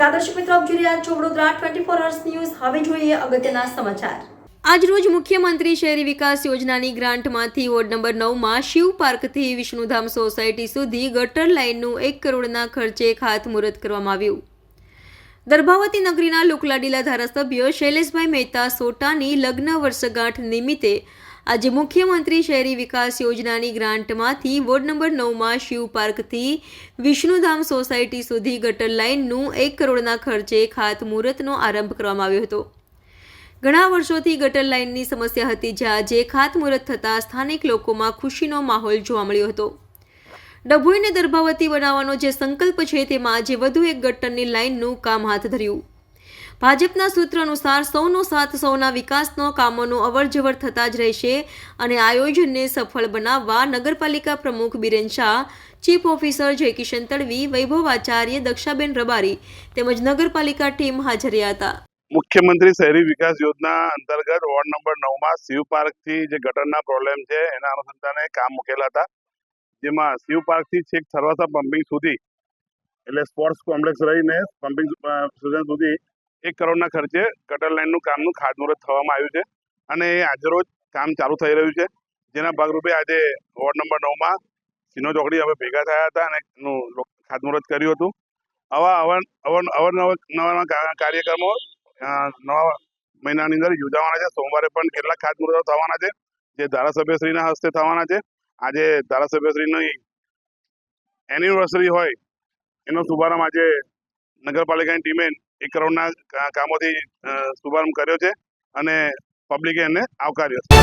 દર્શક મિત્રો, આપ જોઈ રહ્યા છો Vadodara twenty four hours news હવે જોઈએ અગત્યના સમાચાર. આજરોજ મુખ્યમંત્રી શહેરી વિકાસ યોજનાની ગ્રાન્ટમાંથી વોર્ડ નંબર નવમાં શિવ પાર્કથી વિષ્ણુધામ સોસાયટી સુધી ગટર લાઇનનું એક કરોડના ખર્ચે ખાતમુહૂર્ત કરવામાં આવ્યું. દર્ભાવતી નગરીના લોકલાડીલા ધારાસભ્ય શૈલેષભાઈ મહેતા સોટાની લગ્ન વર્ષગાંઠ નિમિત્તે આજે મુખ્યમંત્રી શહેરી વિકાસ યોજનાની ગ્રાન્ટમાંથી વોર્ડ નંબર નવમાં શિવ પાર્કથી વિષ્ણુધામ સોસાયટી સુધી ગટર લાઇનનું એક કરોડના ખર્ચે ખાતમુહૂર્તનો આરંભ કરવામાં આવ્યો હતો. ઘણા વર્ષોથી ગટર લાઇનની સમસ્યા હતી જે આજે ખાતમુહૂર્ત થતાં સ્થાનિક લોકોમાં ખુશીનો માહોલ જોવા મળ્યો હતો. ડભોઈને દર્ભાવતી બનાવવાનો જે સંકલ્પ છે, તેમાં આજે વધુ એક ગટરની લાઇનનું કામ હાથ ધર્યું. ભાજપના સૂત્ર અનુસાર સૌનો સાથ સૌના વિકાસનો, કામોનો અવરજવર થતા જ રહેશે અને આયોજનને સફળ બનાવવા નગરપાલિકા પ્રમુખ બિરેન શાહ, ચીફ ઓફિસર જયકિશન તડવી વૈભવ આચાર્ય દક્ષાબેન રબારી તેમજ નગરપાલિકા ટીમ હાજર હતા. મુખ્યમંત્રી શહેરી વિકાસ યોજના અંતર્ગત વોર્ડ નંબર નવમાં શિવ પાર્કથી જે ગટરના પ્રોબ્લેમ છે એના અનુસંધાને કામ મૂકેલા હતા. જેમાં શિવ પાર્કથી છેક થરવાસા પમ્પિંગ સુધી, એટલે સ્પોર્ટ્સ કોમ્પ્લેક્સ રહીને પમ્પિંગ સુધી એક કરોડના ખર્ચે ગટર લાઇનનું કામનું ખાતમુહૂર્ત થવામાં આવ્યું છે અને એ આજરોજ કામ ચાલુ થઈ રહ્યું છે. જેના ભાગરૂપે આજે વોર્ડ નંબર નવમાં સિનો ચોકડી હવે ભેગા થયા હતા અને એનું ખાતમુહૂર્ત કર્યું હતું. આવા અવર અવર નવા કાર્યક્રમો નવા મહિનાની અંદર યોજાવાના છે. સોમવારે પણ કેટલાક ખાતમુહૂર્તો થવાના છે. જે ધારાસભ્યશ્રીના હસ્તે થવાના છે. આજે ધારાસભ્યશ્રીની એનિવર્સરી હોય એનો શુભારંભ આજે નગરપાલિકાની ટીમે એક કરોડના કામોથી શુભારંભ કર્યો છે અને પબ્લિકે એને આવકાર્યો છે.